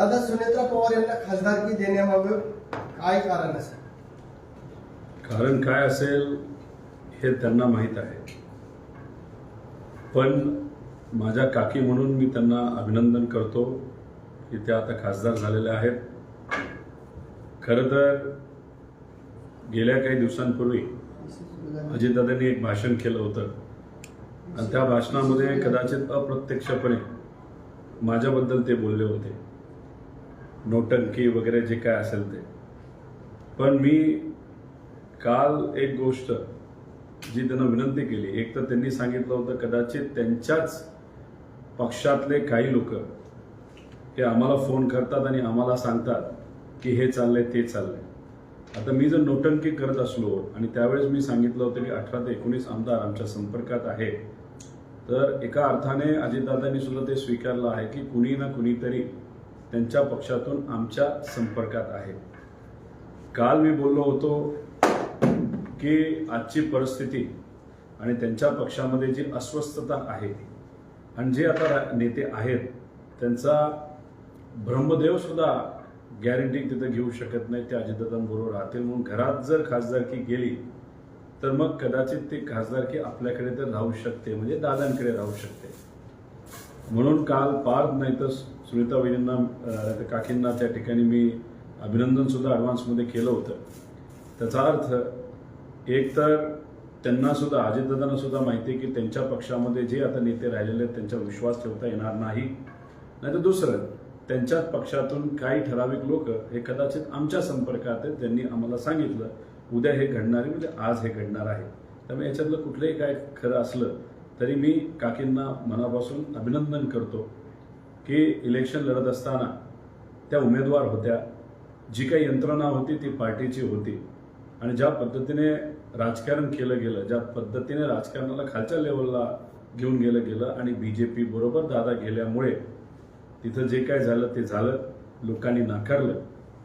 दादा सुनेत्रा पवार यांना खासदारकी देण्याबाबत काय कारण असेल? कारण काय असेल हे त्यांना माहीत आहे. पण माझ्या काकी म्हणून मी त्यांना अभिनंदन करतो की त्या आता खासदार झालेल्या आहेत. खरं तर गेल्या काही दिवसांपूर्वी अजितदादांनी एक भाषण केलं होतं. आणि त्या भाषणामध्ये कदाचित अप्रत्यक्षपणे माझ्याबद्दल ते बोलले होते. नोटंकी वगैरे जे काय असेल ते. पण मी काल एक गोष्ट जी त्यांना विनंती केली एक तर त्यांनी सांगितलं होतं कदाचित त्यांच्याच पक्षातले काही लोक हे आम्हाला फोन करतात आणि आम्हाला सांगतात की हे चाललंय ते चाललंय. आता मी जर नोटंकी करत असलो आणि त्यावेळेस मी सांगितलं होतं की अठरा ते एकोणीस आमदार आमच्या संपर्कात आहे तर एका अर्थाने अजितदादांनी सुद्धा ते स्वीकारलं आहे की कुणी ना कुणीतरी त्यांच्या पक्षातून आमच्या संपर्कात आहे. काल मी बोललो होतो की आजची परिस्थिती आणि त्यांच्या पक्षामध्ये जी अस्वस्थता आहे आणि जे आता नेते आहेत त्यांचा ब्रह्मदेवसुद्धा गॅरंटी तिथं घेऊ शकत नाही ते अजितदादांबरोबर राहतील. म्हणून घरात जर खासदारकी गेली तर मग कदाचित ती खासदारकी आपल्याकडे तर राहू शकते म्हणजे दादांकडे राहू शकते. म्हणून काल पार नाही तर सुनीता वहिनींना त्या काकींना त्या ठिकाणी मी अभिनंदन सुद्धा ॲडव्हान्समध्ये केलं होतं. त्याचा अर्थ एक तर त्यांना सुद्धा अजितदादांना सुद्धा माहिती आहे की त्यांच्या पक्षामध्ये जे आता नेते राहिलेले आहेत त्यांच्यावर विश्वास ठेवता येणार नाही. नाहीतर दुसरं त्यांच्याच पक्षातून काही ठराविक लोक हे कदाचित आमच्या संपर्कात आहेत त्यांनी आम्हाला सांगितलं उद्या हे घडणार आहे म्हणजे आज हे घडणार आहे. त्यामुळे याच्यातलं कुठलंही काय खरं असलं तरी मी काकींना मनापासून अभिनंदन करतो. की इलेक्शन लढत असताना त्या उमेदवार होत्या. जी काही यंत्रणा होती ती पार्टीची होती. आणि ज्या पद्धतीने राजकारण केलं गेलं ज्या पद्धतीने राजकारणाला खालच्या लेवलला घेऊन गेलं गेलं आणि बी जे पी बरोबर दादा गेल्यामुळे तिथं जे काय झालं ते झालं. लोकांनी नाकारलं.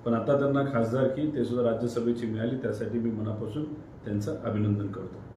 पण आता त्यांना खासदारकी ते सुद्धा राज्यसभेची मिळाली त्यासाठी मी मनापासून त्यांचं अभिनंदन करतो.